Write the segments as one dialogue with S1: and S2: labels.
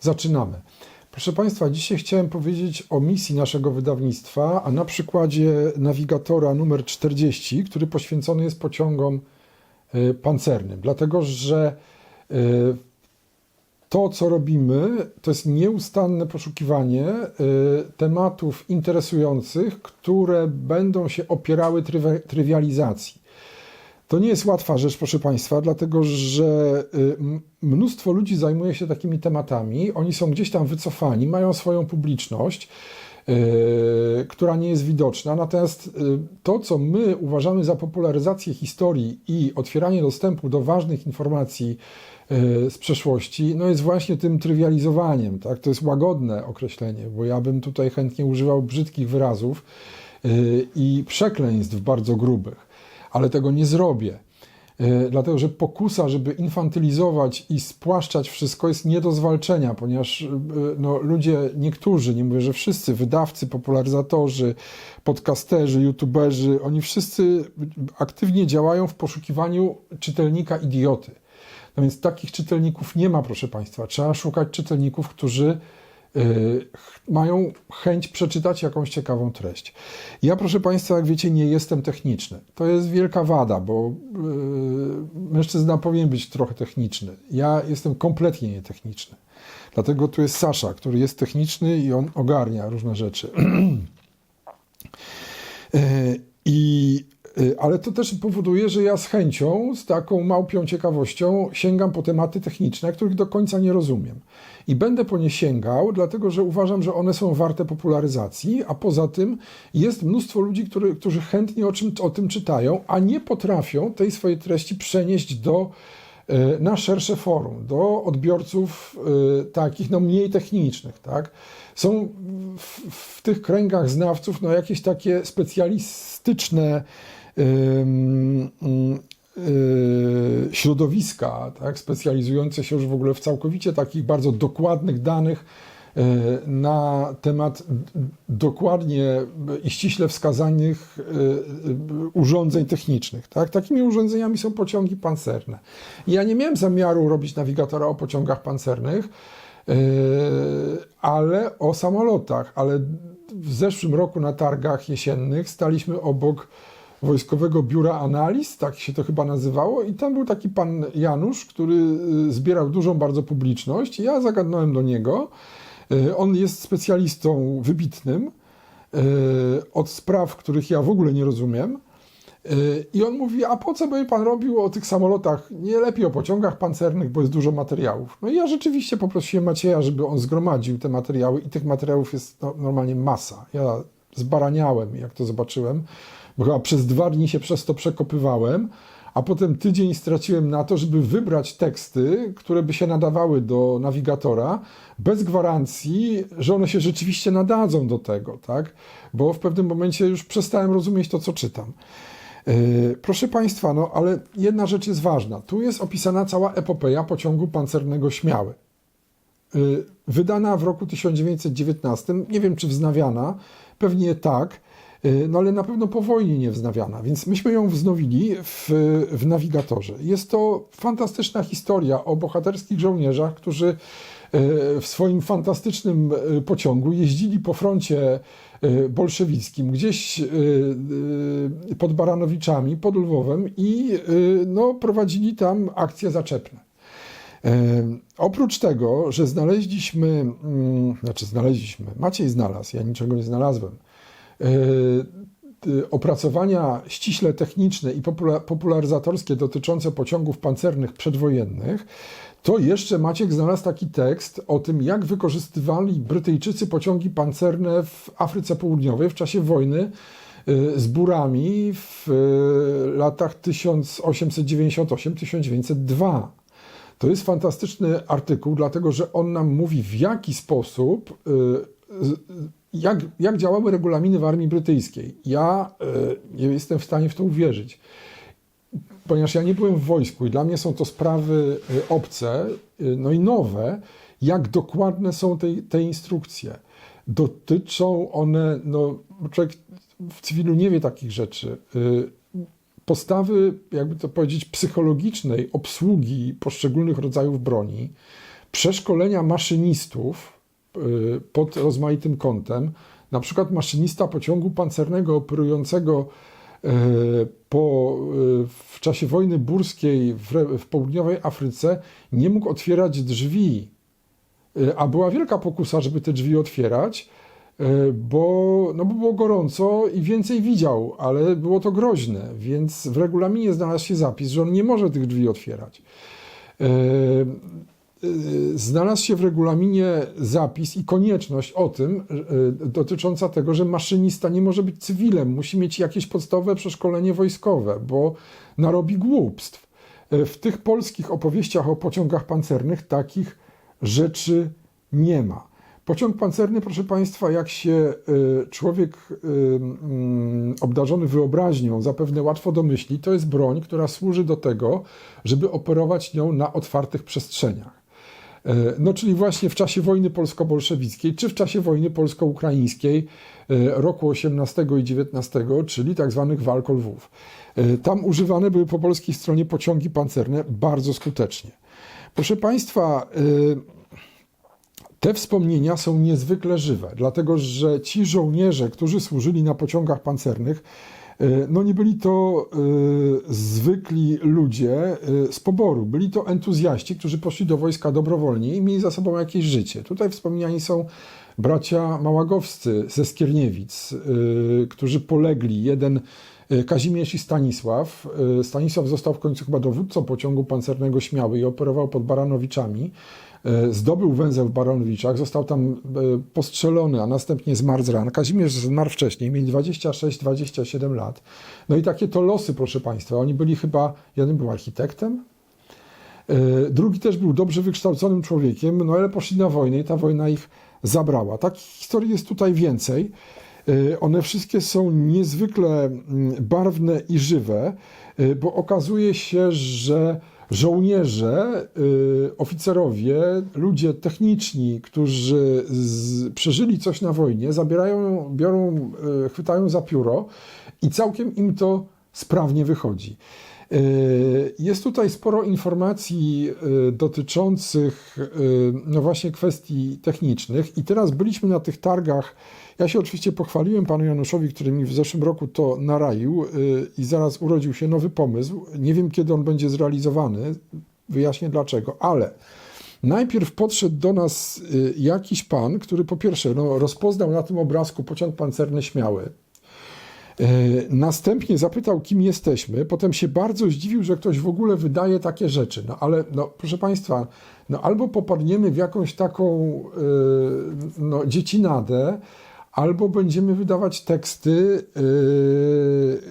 S1: Zaczynamy. Proszę Państwa, dzisiaj chciałem powiedzieć o misji naszego wydawnictwa, a na przykładzie nawigatora numer 40, który poświęcony jest pociągom y, pancernym. Dlatego, że y, to, co robimy, to jest nieustanne poszukiwanie y, tematów interesujących, które będą się opierały trywi- trywializacji. To nie jest łatwa rzecz, proszę Państwa, dlatego że y, mnóstwo ludzi zajmuje się takimi tematami. Oni są gdzieś tam wycofani, mają swoją publiczność, y, która nie jest widoczna. Natomiast y, to, co my uważamy za popularyzację historii i otwieranie dostępu do ważnych informacji z przeszłości, no jest właśnie tym trywializowaniem. Tak? To jest łagodne określenie, bo ja bym tutaj chętnie używał brzydkich wyrazów i przekleństw bardzo grubych ale tego nie zrobię. Yy, Dlatego, że pokusa, żeby infantylizować i spłaszczać wszystko jest nie do zwalczenia, ponieważ yy, no, ludzie, niektórzy, nie mówię, że wszyscy, wydawcy, popularyzatorzy, podcasterzy, youtuberzy, oni wszyscy aktywnie działają w poszukiwaniu czytelnika idioty. No więc takich czytelników nie ma, proszę Państwa. Trzeba szukać czytelników, którzy mają chęć przeczytać jakąś ciekawą treść. Ja, proszę Państwa, jak wiecie, nie jestem techniczny. To jest wielka wada, bo y, mężczyzna powinien być trochę techniczny. Ja jestem kompletnie nietechniczny. Dlatego tu jest Sasza, który jest techniczny i on ogarnia różne rzeczy. E, ale to też powoduje, że ja z chęcią, z taką małpią ciekawością sięgam po tematy techniczne, których do końca nie rozumiem. I będę po nie sięgał, dlatego że uważam, że one są warte popularyzacji, a poza tym jest mnóstwo ludzi, który, którzy chętnie o, czym, o tym czytają, a nie potrafią tej swojej treści przenieść do e, na szersze forum, do odbiorców e, takich no, mniej technicznych. Tak? Są w, w tych kręgach znawców no, jakieś takie specjalistyczne y, środowiska, tak? specjalizujące się już w ogóle w całkowicie takich bardzo dokładnych danych y, na temat dokładnie i ściśle wskazanych y, y, urządzeń technicznych. Tak? Takimi urządzeniami są pociągi pancerne. Ja nie miałem zamiaru robić nawigatora o pociągach pancernych, ale o samolotach. Ale w zeszłym roku na targach jesiennych staliśmy obok Wojskowego Biura Analiz, tak się to chyba nazywało, i tam był taki pan Janusz, który y, zbierał dużą bardzo publiczność. Ja zagadnąłem do niego. Y, On jest specjalistą wybitnym y, od spraw, których ja w ogóle nie rozumiem. I on mówi, a po co by pan robił o tych samolotach? Nie lepiej o pociągach pancernych, bo jest dużo materiałów. No i ja rzeczywiście poprosiłem Macieja, żeby on zgromadził te materiały i tych materiałów jest no, normalnie masa. Ja zbaraniałem, jak to zobaczyłem, bo chyba przez dwa dni się przez to przekopywałem, a potem tydzień straciłem na to, żeby wybrać teksty, które by się nadawały do nawigatora, bez gwarancji, że one się rzeczywiście nadadzą do tego, tak? Bo w pewnym momencie już przestałem rozumieć to, co czytam. Yy, Proszę Państwa, no ale jedna rzecz jest ważna. Tu jest opisana cała epopeja pociągu pancernego Śmiały. Yy, Wydana w roku 1919, nie wiem czy wznawiana, pewnie tak, no ale na pewno po wojnie nie wznawiana, więc myśmy ją wznowili w, w nawigatorze. Jest to fantastyczna historia o bohaterskich żołnierzach, którzy yy, w swoim fantastycznym yy, pociągu jeździli po froncie bolszewickim, gdzieś pod Baranowiczami, pod Lwowem i no, prowadzili tam akcje zaczepne. Oprócz tego, że znaleźliśmy, mm, znaczy znaleźliśmy, Maciej znalazł, ja niczego nie znalazłem, y, opracowania ściśle techniczne i popula- popularyzatorskie dotyczące pociągów pancernych przedwojennych, to jeszcze Maciek znalazł taki tekst o tym, jak wykorzystywali Brytyjczycy pociągi pancerne w Afryce Południowej w czasie wojny y, z burami w y, latach 1898-1902. To jest fantastyczny artykuł, dlatego że on nam mówi, w jaki sposób, jak, jak działały regulaminy w armii brytyjskiej. Ja y, nie jestem w stanie w to uwierzyć, ponieważ ja nie byłem w wojsku i dla mnie są to sprawy y, obce, y, no i nowe, jak dokładne są te, te instrukcje. Dotyczą one, no, człowiek w cywilu nie wie takich rzeczy. Y, postawy, jakby to powiedzieć, psychologicznej obsługi poszczególnych rodzajów broni, przeszkolenia maszynistów y, pod rozmaitym kątem, na przykład maszynista pociągu pancernego operującego y, po, y, w czasie wojny burskiej w, w południowej Afryce nie mógł otwierać drzwi, Y, a była wielka pokusa, żeby te drzwi otwierać, y, bo, no bo było gorąco i więcej widział, ale było to groźne, więc w regulaminie znalazł się zapis, że on nie może tych drzwi otwierać. Y, Znalazł się w regulaminie zapis i konieczność o tym y, dotycząca tego, że maszynista nie może być cywilem, musi mieć jakieś podstawowe przeszkolenie wojskowe, bo narobi głupstw. Y, W tych polskich opowieściach o pociągach pancernych takich rzeczy nie ma. Pociąg pancerny, proszę Państwa, jak się człowiek mm, obdarzony wyobraźnią zapewne łatwo domyśli, to jest broń, która służy do tego, żeby operować nią na otwartych przestrzeniach. E, No, czyli właśnie w czasie wojny polsko-bolszewickiej, czy w czasie wojny polsko-ukraińskiej e, roku 18 i 19, czyli tak zwanych walk o Lwów. E, Tam używane były po polskiej stronie pociągi pancerne bardzo skutecznie. Proszę Państwa, te wspomnienia są niezwykle żywe, dlatego że ci żołnierze, którzy służyli na pociągach pancernych, no nie byli to e, zwykli ludzie e, z poboru, byli to entuzjaści, którzy poszli do wojska dobrowolnie i mieli za sobą jakieś życie. Tutaj wspomniani są bracia Małagowscy ze Skierniewic, e, którzy polegli. Jeden e, Kazimierz i Stanisław. E, Stanisław został w końcu chyba dowódcą pociągu pancernego Śmiały i operował pod Baranowiczami. E, Zdobył węzeł w Baranowiczach, został tam e, postrzelony, a następnie zmarł z ran. Kazimierz zmarł wcześniej, mieli 26-27 lat. No i takie to losy, proszę Państwa. Oni byli chyba, jeden był architektem, E, Drugi też był dobrze wykształconym człowiekiem, no ale poszli na wojnę i ta wojna ich zabrała. Takich historii jest tutaj więcej. One wszystkie są niezwykle mm, barwne i żywe, bo okazuje się, że żołnierze, e, oficerowie, ludzie techniczni, którzy z, przeżyli coś na wojnie, zabierają, biorą, e, chwytają za pióro i całkiem im to sprawnie wychodzi. Y, Jest tutaj sporo informacji y, dotyczących y, no właśnie kwestii technicznych i teraz byliśmy na tych targach. Ja się oczywiście pochwaliłem panu Januszowi, który mi w zeszłym roku to naraił i zaraz urodził się nowy pomysł. Nie wiem kiedy on będzie zrealizowany, wyjaśnię dlaczego, ale najpierw podszedł do nas jakiś pan, który po pierwsze no, rozpoznał na tym obrazku pociąg pancerny śmiały. E, Następnie zapytał, kim jesteśmy. Potem się bardzo zdziwił, że ktoś w ogóle wydaje takie rzeczy. No ale, no, proszę Państwa, no, albo popadniemy w jakąś taką e, no, dziecinadę, albo będziemy wydawać teksty,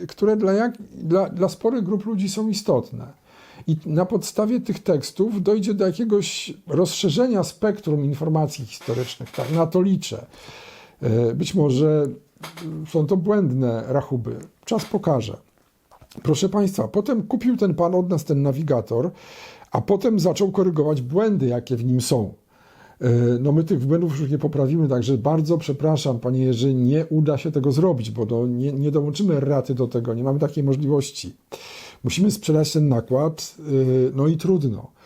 S1: e, które dla, jak, dla, dla sporych grup ludzi są istotne. I na podstawie tych tekstów dojdzie do jakiegoś rozszerzenia spektrum informacji historycznych. Tak, na to liczę. Być może są to błędne rachuby. Czas pokaże. Proszę Państwa, potem kupił ten pan od nas ten nawigator, a potem zaczął korygować błędy, jakie w nim są. E, No my tych błędów już nie poprawimy, także bardzo przepraszam, panie Jerzy, nie uda się tego zrobić, bo nie, nie dołączymy raty do tego, nie mamy takiej możliwości. Musimy sprzedać ten nakład, e, no i trudno.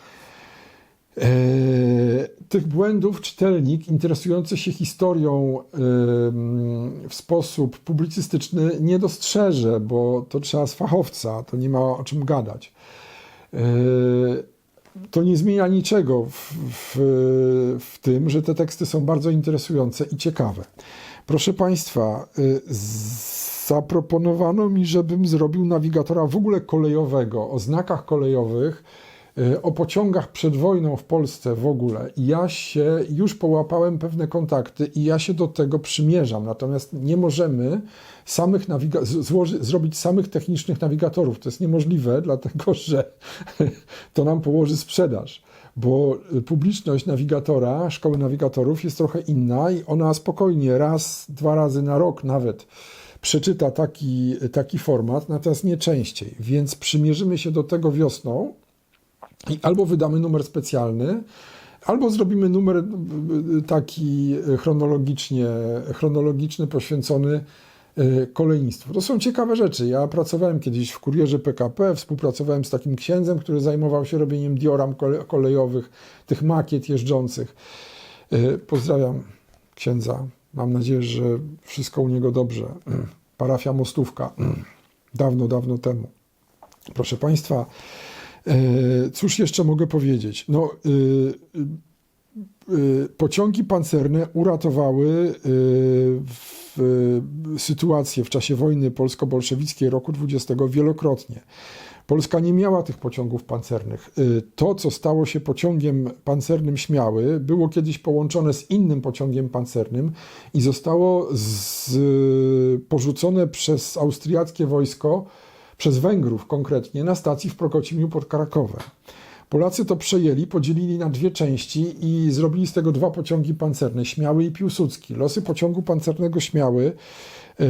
S1: E, Tych błędów czytelnik interesujący się historią w sposób publicystyczny nie dostrzeże, bo to trzeba z fachowca, to nie ma o czym gadać. E, To nie zmienia niczego w, w, w tym, że te teksty są bardzo interesujące i ciekawe. Proszę Państwa, z- zaproponowano mi, żebym zrobił nawigatora w ogóle kolejowego, o znakach kolejowych, o pociągach przed wojną w Polsce w ogóle. Ja się już połapałem pewne kontakty i ja się do tego przymierzam. Natomiast nie możemy samych nawiga- zrobić samych technicznych nawigatorów. To jest niemożliwe, dlatego że to nam położy sprzedaż. Bo y, publiczność nawigatora, szkoły nawigatorów jest trochę inna i ona spokojnie raz, dwa razy na rok nawet przeczyta taki, taki format, natomiast nie częściej. Więc przymierzymy się do tego wiosną i albo wydamy numer specjalny, albo zrobimy numer y, y, taki chronologicznie, chronologiczny, poświęcony e, kolejnictwo. To są ciekawe rzeczy. Ja pracowałem kiedyś w kurierze PKP, współpracowałem z takim księdzem, który zajmował się robieniem dioram kole- kolejowych, tych makiet jeżdżących. E, Pozdrawiam księdza. Mam nadzieję, że wszystko u niego dobrze. Parafia Mostówka. Dawno, dawno temu. Proszę Państwa, e, cóż jeszcze mogę powiedzieć? No, y, y, pociągi pancerne uratowały w, sytuację w czasie wojny polsko-bolszewickiej roku 20 wielokrotnie. Polska nie miała tych pociągów pancernych. To, co stało się pociągiem pancernym Śmiały, było kiedyś połączone z innym pociągiem pancernym i zostało z, porzucone przez austriackie wojsko, przez Węgrów konkretnie, na stacji w Prokocimiu pod Krakowem. Polacy to przejęli, podzielili na dwie części i zrobili z tego dwa pociągi pancerne, Śmiały i Piłsudski. Losy pociągu pancernego Śmiały e,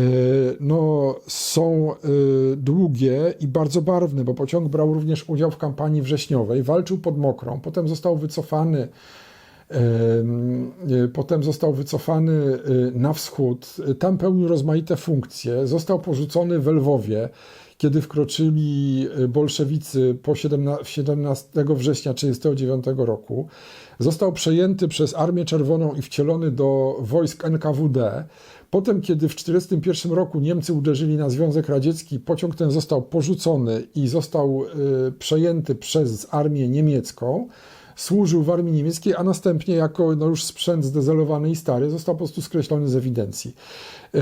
S1: no, są e, długie i bardzo barwne, bo pociąg brał również udział w kampanii wrześniowej, walczył pod Mokrą, potem został wycofany e, Potem został wycofany na wschód. Tam pełnił rozmaite funkcje. Został porzucony w Lwowie, kiedy wkroczyli e, bolszewicy po 17, 17 września 1939 roku. Został przejęty przez Armię Czerwoną i wcielony do wojsk NKWD. Potem, kiedy w 1941 roku Niemcy uderzyli na Związek Radziecki, pociąg ten został porzucony i został e, przejęty przez armię niemiecką służył w armii niemieckiej, a następnie jako no już sprzęt zdezelowany i stary został po prostu skreślony z ewidencji. Yy,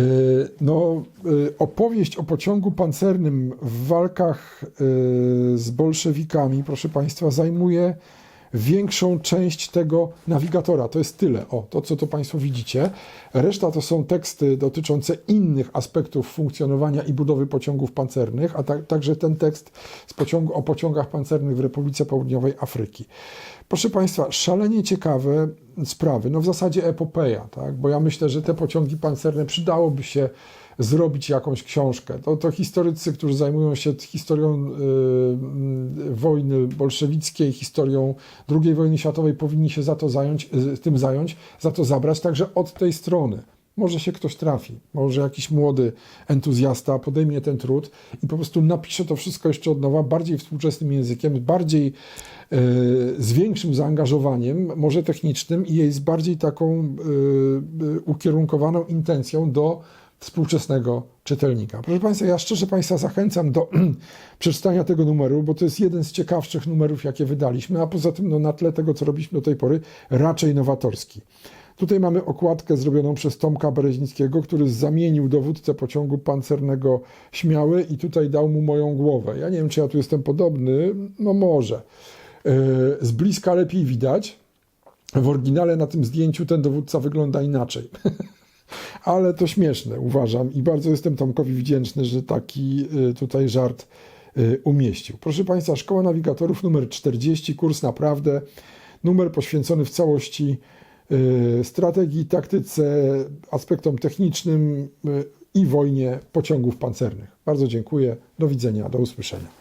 S1: No, yy, opowieść o pociągu pancernym w walkach yy, z bolszewikami, proszę Państwa, zajmuje większą część tego nawigatora. To jest tyle, o, to co to Państwo widzicie. Reszta to są teksty dotyczące innych aspektów funkcjonowania i budowy pociągów pancernych, a ta, także ten tekst z pociągu, o pociągach pancernych w Republice Południowej Afryki. Proszę Państwa, szalenie ciekawe sprawy, no w zasadzie epopeja, tak? bo ja myślę, że te pociągi pancerne przydałoby się zrobić jakąś książkę. To, to historycy, którzy zajmują się historią y, wojny bolszewickiej, historią II wojny światowej, powinni się za to zająć, y, tym zająć, za to zabrać także od tej strony. Może się ktoś trafi, może jakiś młody entuzjasta podejmie ten trud i po prostu napisze to wszystko jeszcze od nowa, bardziej współczesnym językiem, bardziej e, z większym zaangażowaniem, może technicznym i jest bardziej taką e, ukierunkowaną intencją do współczesnego czytelnika. Proszę Państwa, ja szczerze Państwa zachęcam do przeczytania tego numeru, bo to jest jeden z ciekawszych numerów, jakie wydaliśmy, a poza tym no, na tle tego, co robiliśmy do tej pory, raczej nowatorski. Tutaj mamy okładkę zrobioną przez Tomka Bereźnickiego, który zamienił dowódcę pociągu pancernego Śmiały i tutaj dał mu moją głowę. Ja nie wiem, czy ja tu jestem podobny, no może. E, Z bliska lepiej widać. W oryginale na tym zdjęciu ten dowódca wygląda inaczej. Ale to śmieszne, uważam, i bardzo jestem Tomkowi wdzięczny, że taki y, tutaj żart y, umieścił. Proszę Państwa, Szkoła Nawigatorów numer 40, kurs naprawdę, numer poświęcony w całości y, strategii, taktyce, aspektom technicznym i wojnie pociągów pancernych. Bardzo dziękuję, do widzenia, do usłyszenia.